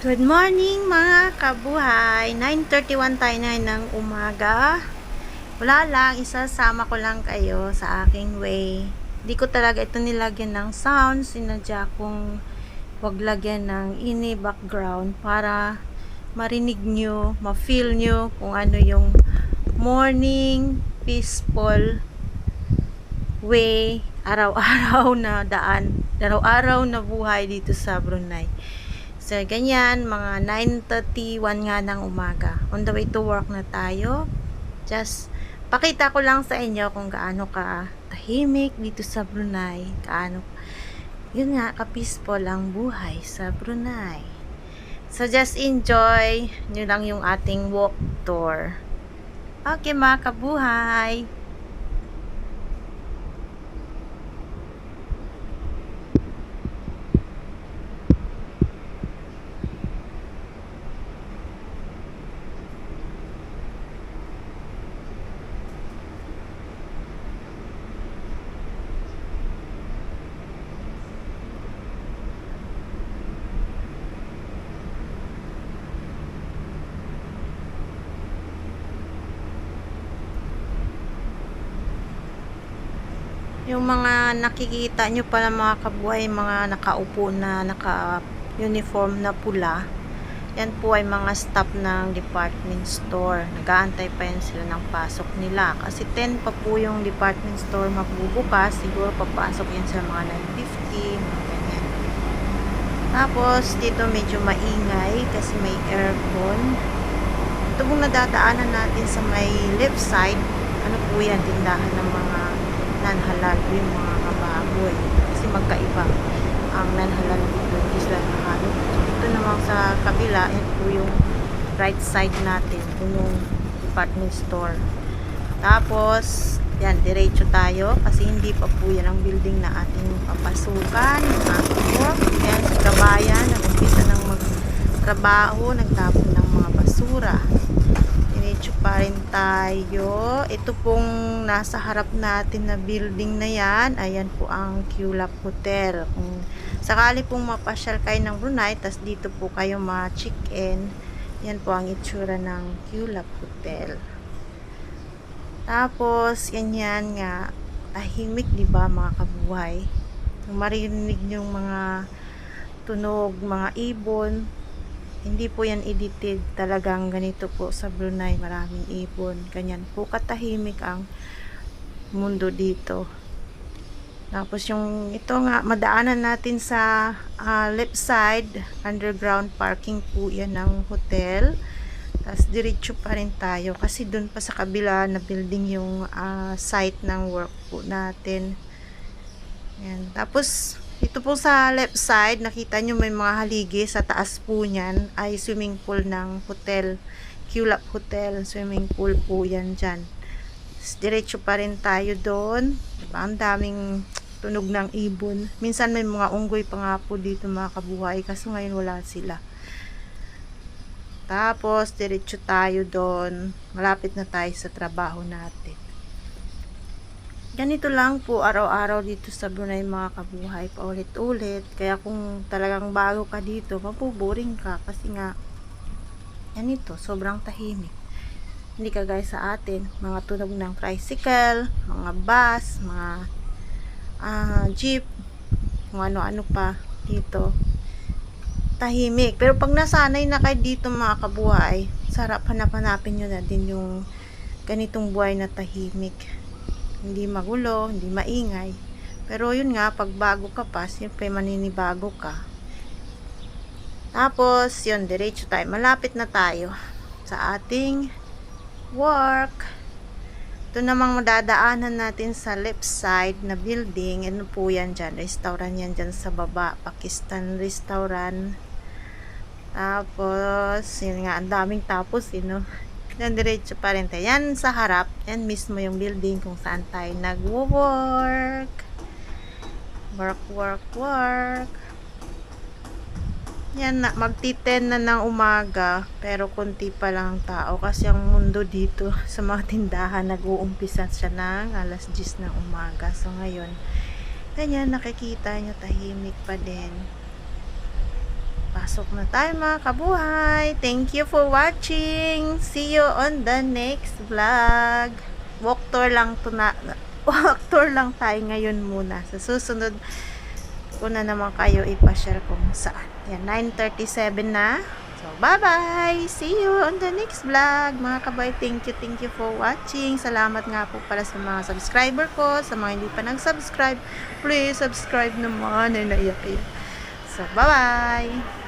Good morning mga kabuhay. 9.31 tayo na ng umaga. Wala lang, isasama ko lang kayo sa aking way. Di ko talaga ito nilagyan ng sound. Sinadya kong wag lagyan ng ini background para marinig nyo, ma-feel nyo kung ano yung morning peaceful way araw-araw na daan araw-araw na buhay dito sa Brunei so ganyan mga 9.31 nga ng umaga. On the way to work na tayo. Just pakita ko lang sa inyo kung gaano ka tahimik dito sa Brunei. Gaano yun nga ka peaceful ang buhay sa Brunei. So just enjoy. Nyo lang yung ating walk tour. Okay mga kabuhay Yung mga nakikita nyo pala mga kabuhay, mga nakaupo na naka-uniform na pula, yan po ay mga staff ng department store. Nagaantay pa yan sila ng pasok nila. Kasi 10 pa po yung department store magbubukas. Siguro papasok yan sa mga 9.50, mga ganyan. Tapos, dito medyo maingay kasi may aircon. Ito pong nadadaanan natin sa may left side. Ano po yan? Tindahan ng mga non-halal yung mga kababoy. Kasi magkaiba ang non-halal dito. Hindi sila nakalot. So, dito naman sa kabila, po yung right side natin. Yun yung department store. Tapos, yan, diretso tayo. Kasi hindi pa po yan ang building na ating papasukan. Yan, sa kabayan, nag-umpisa ng magtrabaho, nagtapon ng mga basura tayo. Ito pong nasa harap natin na building na yan, ayan po ang Kulap Hotel. Kung sakali pong mapasyal kayo ng Brunei, tas dito po kayo ma-check-in, yan po ang itsura ng Kulap Hotel. Tapos, yan yan nga, tahimik, di ba mga kabuhay? Marinig yung mga tunog, mga ibon, hindi po yan edited. Talagang ganito po sa Brunei. Maraming ibon. Ganyan po katahimik ang mundo dito. Tapos yung ito nga, madaanan natin sa uh, left side, underground parking po yan ng hotel. Tapos diretso pa rin tayo kasi doon pa sa kabila na building yung uh, site ng work po natin. Yan. Tapos ito po sa left side, nakita nyo may mga haligi sa taas po niyan ay swimming pool ng hotel. Kulap Hotel, swimming pool po yan dyan. Diretso pa rin tayo doon. Diba? Ang daming tunog ng ibon. Minsan may mga unggoy pa nga po dito mga kabuhay kasi ngayon wala sila. Tapos, diretso tayo doon. Malapit na tayo sa trabaho natin ganito lang po araw-araw dito sa Brunei mga kabuhay paulit-ulit. Kaya kung talagang bago ka dito mapuboring ka. Kasi nga ganito sobrang tahimik. Hindi ka guys sa atin mga tunog ng tricycle mga bus mga uh, jeep kung ano-ano pa dito. Tahimik. Pero pag nasanay na kayo dito mga kabuhay sarap hanap-hanapin nyo na din yung ganitong buhay na tahimik hindi magulo, hindi maingay. Pero yun nga, pag bago ka pa, siyempre maninibago ka. Tapos, yun, diretso tayo. Malapit na tayo sa ating work. Ito namang madadaanan natin sa left side na building. Ano po yan dyan? Restaurant yan dyan sa baba. Pakistan restaurant. Tapos, yun nga, ang daming tapos, you know. Yan, diretso pa rin tayo. Yan sa harap, yan mismo yung building kung saan tayo nag-work. Work, work, work. Yan na, magti-10 na ng umaga, pero konti pa lang ang tao kasi ang mundo dito sa mga tindahan nag-uumpisa siya ng alas 10 ng umaga. So ngayon, ganyan nakikita nyo tahimik pa din. Pasok na tayo mga kabuhay. Thank you for watching. See you on the next vlog. Walk tour lang to na walk tour lang tayo ngayon muna. Sa susunod ko na naman kayo ipashare kung saan. Yan, 9.37 na. So, bye-bye! See you on the next vlog. Mga kabay, thank you, thank you for watching. Salamat nga po pala sa mga subscriber ko. Sa mga hindi pa nag-subscribe, please subscribe naman. Ay, naiyak yun. So, bye-bye!